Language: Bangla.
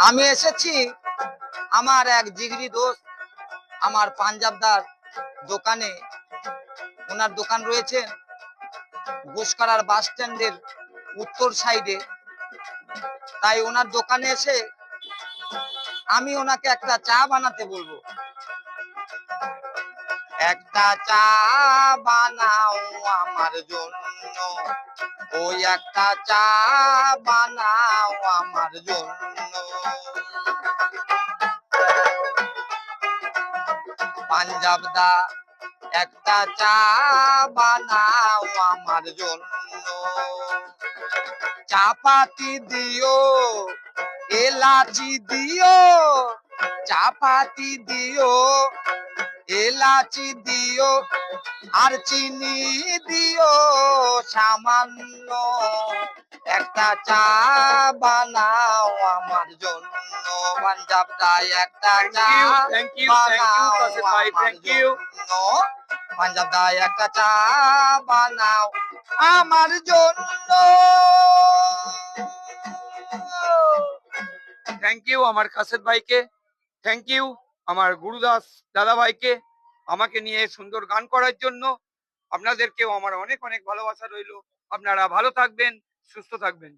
আমি এসেছি আমার এক জিগরি দোস্ত, আমার পাঞ্জাবদার দোকানে। ওনার দোকান রয়েছে ঘোষকারার বাস স্ট্যান্ডের উত্তর সাইডে। তাই ওনার দোকানে এসে আমি ওনাকে একটা চা বানাতে বলব। একটা চা বানাও আমার জন্য। ওই একটা চা বানাও আমার জন্য। পাঞ্জাব দা একটা চা বানাও আমার জন্য। চা পাতি দিও, এলাচি দিও চা পাতি দিও এলাচি দিও আর চিনি দিও সামান্য একটা চা বানাও আমার জন্য পাঞ্জাব দায় একটা Thank চা you, thank you, thank you, বানাও কাসিফ ভাই, আমার thank you. জন্য। পাঞ্জাব দায় একটা চা বানাও আমার জন্য থ্যাংক ইউ আমার কাসেদ ভাইকে থ্যাংক ইউ আমার গুরুদাস দাদাভাইকে আমাকে নিয়ে সুন্দর গান করার জন্য। আপনাদেরকেও আমার অনেক অনেক ভালোবাসা রইল। আপনারা ভালো থাকবেন, সুস্থ থাকবেন।